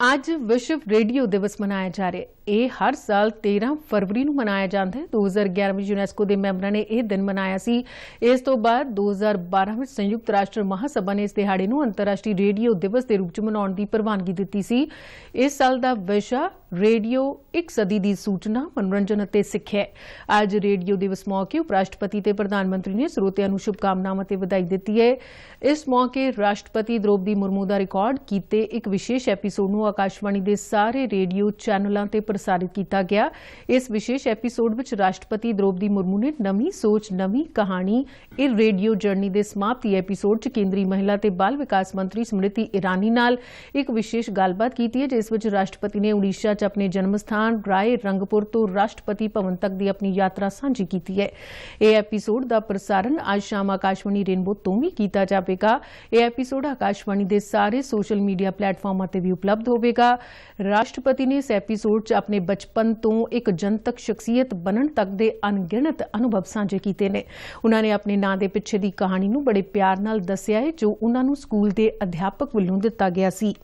ਅੱਜ ਵਿਸ਼ਵ ਰੇਡੀਓ ਦਿਵਸ ਮਨਾਇਆ ਜਾ ਰਿਹਾ ਹੈ। ਇਹ ਹਰ ਸਾਲ 13 ਫਰਵਰੀ ਨੂੰ ਮਨਾਇਆ ਜਾਂਦਾ ਹੈ। 2011 ਵਿੱਚ ਯੂਨੈਸਕੋ ਦੇ ਮੈਂਬਰਾਂ ਨੇ ਇਹ ਦਿਨ ਮਨਾਇਆ ਸੀ। ਇਸ ਤੋਂ ਬਾਅਦ 2012 ਵਿੱਚ ਸੰਯੁਕਤ ਰਾਸ਼ਟਰ ਮਹਾਸਭਾ ਨੇ ਇਸ ਦਿਹਾੜੇ ਨੂੰ ਅੰਤਰਰਾਸ਼ਟਰੀ ਰੇਡੀਓ ਦਿਵਸ ਦੇ ਰੂਪ 'ਚ ਮਨਾਉਣ ਦੀ ਪ੍ਰਵਾਨਗੀ ਦਿੱਤੀ ਸੀ। ਇਸ ਸਾਲ ਦਾ ਵਿਸ਼ਾ ਰੇਡੀਓ ਇੱਕ ਸਦੀ ਦੀ ਸੂਚਨਾ, ਮਨੋਰੰਜਨ ਅਤੇ ਸਿੱਖਿਆ ਅੱਜ ਰੇਡੀਓ ਦਿਵਸ ਮੌਕੇ ਉਪ ਰਾਸ਼ਟਰਪਤੀ ਤੇ ਪ੍ਰਧਾਨ ਮੰਤਰੀ ਨੇ ਸਰੋਤਿਆਂ ਨੂੰ ਸ਼ੁਭਕਾਮਨਾਵਾਂ ਤੇ ਵਧਾਈ ਦਿੱਤੀ ਹੈ। ਇਸ ਮੌਕੇ ਰਾਸ਼ਟਰਪਤੀ ਦ੍ਰੋਪਦੀ ਮੁਰਮੂ ਦਾ ਰਿਕਾਰਡ ਕੀਤੇ ਇੱਕ ਵਿਸ਼ੇਸ਼ ਐਪੀਸੋਡ ਨੂੰ ਆਕਾਸ਼ਵਾਣੀ ਦੇ ਸਾਰੇ ਰੇਡੀਓ ਚੈਨਲਾਂ ਤੇ ਪ੍ਰਸਾਰਿਤ ਕੀਤਾ ਗਿਆ। ਇਸ ਵਿਸ਼ੇਸ਼ ਐਪੀਸੋਡ ਵਿੱਚ ਰਾਸ਼ਟਰਪਤੀ ਦ੍ਰੋਪਦੀ ਮੁਰਮੂ ਨੇ ਨਵੀਂ ਸੋਚ, ਨਵੀਂ ਕਹਾਣੀ, ਇਹ ਰੇਡੀਓ ਜਰਨੀ ਦੇ ਸਮਾਪਤੀ ਐਪੀਸੋਡ 'ਚ ਕੇਂਦਰੀ ਮਹਿਲਾ ਤੇ ਬਾਲ ਵਿਕਾਸ ਮੰਤਰੀ ਸਮ੍ਰਿਤੀ ਇਰਾਨੀ ਨਾਲ ਇੱਕ ਵਿਸ਼ੇਸ਼ ਗੱਲਬਾਤ ਕੀਤੀ ਹੈ, ਜਿਸ ਵਿੱਚ ਰਾਸ਼ਟਰਪਤੀ ਨੇ ਓਡੀਸ਼ਾ 'ਚ ਆਪਣੇ ਜਨਮ ਸਥਾਨ ਰਾਏ ਰੰਗਪੁਰ ਤੋਂ ਰਾਸ਼ਟਰਪਤੀ ਭਵਨ ਤੱਕ ਦੀ ਆਪਣੀ ਯਾਤਰਾ ਸਾਂਝੀ ਕੀਤੀ ਹੈ। ਇਹ ਐਪੀਸੋਡ ਦਾ ਪ੍ਰਸਾਰਣ ਅੱਜ ਸ਼ਾਮ ਆਕਾਸ਼ਵਾਣੀ ਰੇਨਬੋ ਤੋਂ ਵੀ ਕੀਤਾ ਜਾਵੇਗਾ। ਇਹ ਐਪੀਸੋਡ ਆਕਾਸ਼ਵਾਣੀ ਦੇ ਸਾਰੇ ਸੋਸ਼ਲ ਮੀਡੀਆ ਪਲੇਟਫਾਰਮਾਂ ਤੇ ਵੀ ਉਪਲਬਧ ਹੋਵੇਗਾ। ਰਾਸ਼ਟਰਪਤੀ ਨੇ ਇਸ ਐਪੀਸੋਡ 'ਚ ਆਪਣੇ ਬਚਪਨ ਤੋਂ ਇੱਕ ਜਨਤਕ ਸ਼ਖਸੀਅਤ ਬਣਨ ਤੱਕ ਦੇ ਅਣਗਿਣਤ ਅਨੁਭਵ ਸਾਂਝੇ ਕੀਤੇ ਨੇ। ਉਹਨਾਂ ਨੇ ਆਪਣੇ ਨਾਂ ਦੇ ਪਿੱਛੇ ਦੀ ਕਹਾਣੀ ਨੂੰ ਬੜੇ ਪਿਆਰ ਨਾਲ ਦੱਸਿਆ ਹੈ, ਜੋ ਉਹਨਾਂ ਨੂੰ ਸਕੂਲ ਦੇ ਅਧਿਆਪਕ ਵੱਲੋਂ ਦਿੱਤਾ ਗਿਆ ਸੀ।